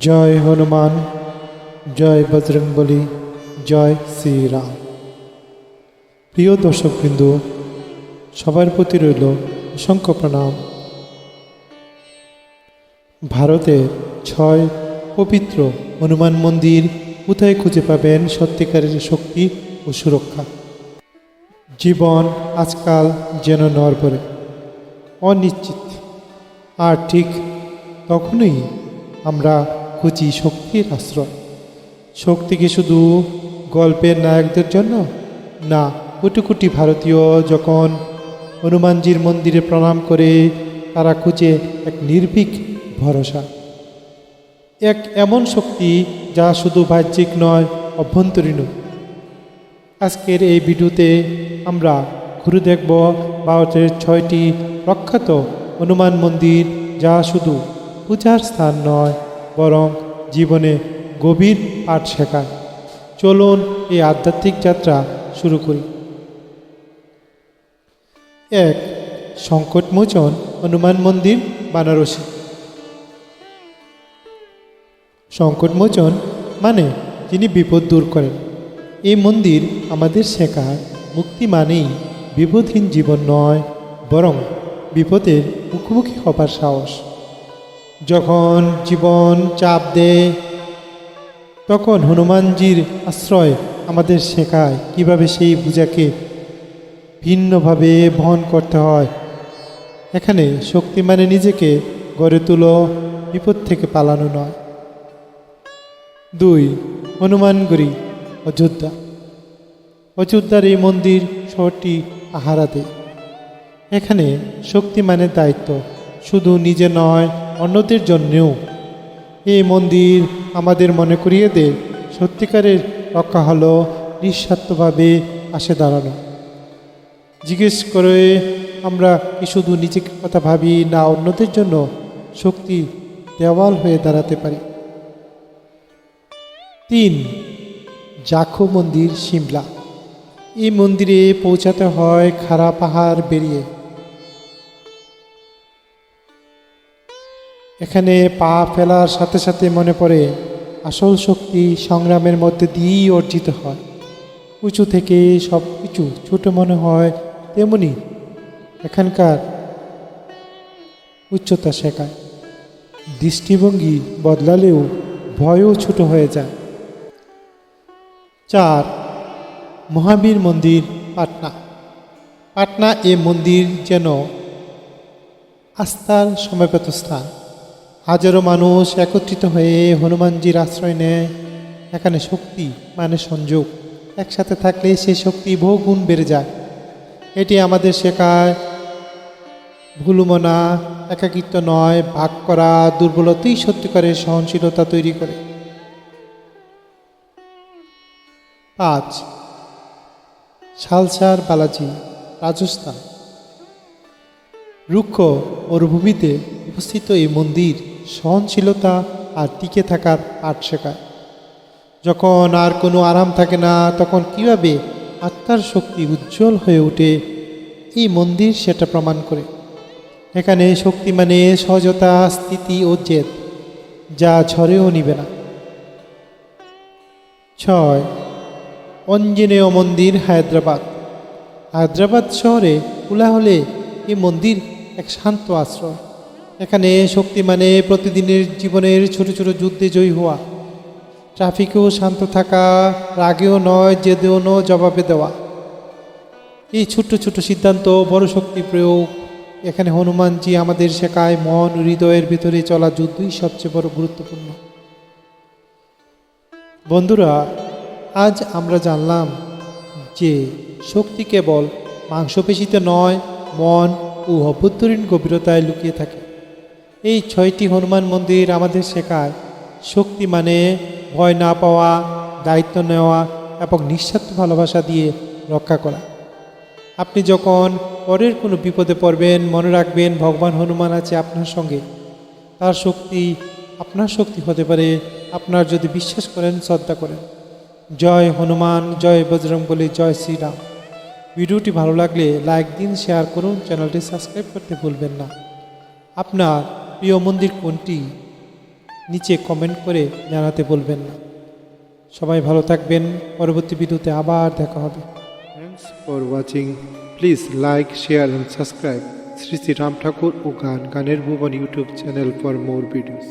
জয় হনুমান, জয় বজরংবলী, জয় শ্রীরাম। প্রিয় দর্শকবৃন্দ, সবার প্রতি রইল অসংখ্য প্রণাম। ভারতের ছয় পবিত্র হনুমান মন্দির কোথায় খুঁজে পাবেন সত্যিকারের শক্তি ও সুরক্ষা? জীবন আজকাল যেন নরবরে অনিশ্চিত। আর ঠিক তখনই আমরা খুঁজি শক্তির আশ্রয়। শক্তি কি শুধু গল্পের নায়কদের জন্য? না কোটি কোটি ভারতীয় যখন হনুমানজির মন্দিরে প্রণাম করে, তারা খুঁজে এক নির্ভীক ভরসা। এক এমন শক্তি যা শুধু বাহ্যিক নয় অভ্যন্তরীণ আজকের এই ভিডিওতে আমরা ঘুরে দেখব ভারতের ছয়টি প্রখ্যাত হনুমান মন্দির যা শুধু পূজার স্থান নয় বরং জীবনে গভীর পাঠ শেখায়। চলুন এই আধ্যাত্মিক যাত্রা শুরু করি। এক, সংকটমোচন হনুমান মন্দির, বানারসি। সংকটমোচন মানে যিনি বিপদ দূর করেন। এই মন্দির আমাদের শেখায় মুক্তি মানেই বিপদহীন জীবন নয়, বরং বিপদের মুখোমুখি হবার সাহস। যখন জীবন চাপ দেয়, তখন হনুমানজির আশ্রয় আমাদের শেখায় কীভাবে সেই পূজাকে ভিন্নভাবে বহন করতে হয়। এখানে শক্তি মানে নিজেকে গড়ে তুলো বিপদ থেকে পালানো নয়। দুই হনুমানগড়ি অযোধ্যা। অযোধ্যার এই মন্দির শহরটি আহারাতে এখানে শক্তিমানের দায়িত্ব, শুধু নিজে নয় অন্যদের জন্যেও। এই মন্দির আমাদের মনে করিয়ে দেয় সত্যিকারের রক্ষা হলো, নিঃস্বার্থভাবে আসে দাঁড়ানো। জিজ্ঞেস করে আমরা কি শুধু নিজেকে কথা ভাবি না অন্যদের জন্য শক্তি দেওয়াল হয়ে দাঁড়াতে পারি? তিন, জাখো মন্দির, সিমলা। এই মন্দিরে পৌঁছাতে হয় খাড়া পাহাড় বেরিয়ে। এখানে পা ফেলার সাথে সাথে মনে পড়ে, আসল শক্তি সংগ্রামের মধ্যে দিয়েই অর্জিত হয়। উঁচু থেকে সব কিছু ছোট মনে হয় তেমনি এখানকার উচ্চতা শেখায়। দৃষ্টিভঙ্গি বদলালেও ভয়ও ছোট হয়ে যায়। চার, মহাবীর মন্দির, পাটনা। পাটনা এ মন্দির যেন আস্থার সময়গত স্থান। হাজারো মানুষ একত্রিত হয়ে হনুমানজির আশ্রয় নেয়। এখানে শক্তি মানে সংযোগ। একসাথে থাকলে সেই শক্তি বহু গুণ বেড়ে যায়। এটি আমাদের শেখায়, ভুলুমনা, একাকিত্ব নয়, ভাগ করা, দুর্বলতাই সত্যিকারের সহনশীলতা তৈরি করে। পাঁচ শালসার বালাজি, রাজস্থান। রুক্ষ মরুভূমিতে অবস্থিত এই মন্দির সহনশীলতা আর টিকে থাকার পাঠ শেখায়। যখন আর কোনো আরাম থাকে না, তখন কীভাবে আত্মার শক্তি উজ্জ্বল হয়ে ওঠে, এই মন্দির সেটা প্রমাণ করে। এখানে শক্তি মানে সহজতা, স্থিতি ও জেদ, যা ঝরেও নিবে না। ছয়, অঞ্জনেয় মন্দির, হায়দ্রাবাদ। হায়দ্রাবাদ শহরে কোলাহলে এই মন্দির এক শান্ত আশ্রয়। এখানে শক্তি মানে প্রতিদিনের জীবনের ছোট ছোট যুদ্ধে জয়ী হওয়া। ট্রাফিকেও শান্ত থাকা, রাগেও নয়, জেদেও নয়, জবাবে দেওয়া। এই ছোট্ট ছোট সিদ্ধান্ত বড় শক্তি প্রয়োগ। এখানে হনুমানজি আমাদের শেখায় মন, হৃদয়ের ভিতরে চলা যুদ্ধই সবচেয়ে বড় গুরুত্বপূর্ণ। বন্ধুরা, আজ আমরা জানলাম যে শক্তি কেবল মাংসপেশিতে নয়, মন ও অভ্যন্তরীণ গভীরতায় লুকিয়ে থাকে। এই ছয়টি হনুমান মন্দির আমাদের শেখায়। শক্তি মানে ভয় না পাওয়া, দায়িত্ব নেওয়া এবং নিঃস্বার্থ ভালোবাসা দিয়ে রক্ষা করা। আপনি যখন পরের কোনো বিপদে পড়বেন, মনে রাখবেন ভগবান হনুমান আছে আপনার সঙ্গে। তার শক্তি আপনার শক্তি হতে পারে, আপনার যদি বিশ্বাস করেন, শ্রদ্ধা করেন। জয় হনুমান, জয় বজরংবলী জয় শ্রীরাম। ভিডিওটি ভালো লাগলে লাইক দিন, শেয়ার করুন, চ্যানেলটি সাবস্ক্রাইব করতে ভুলবেন না। আপনার প্রিয় মন্দির কোনটি? নিচে কমেন্ট করে জানাতে বলবেন না। সবাই ভালো থাকবেন। পরবর্তী ভিডিওতে আবার দেখা হবে। Thanks for watching please like share and subscribe Shri Shri Ram Thakur ও গান, গানের ভুবন YouTube channel for more videos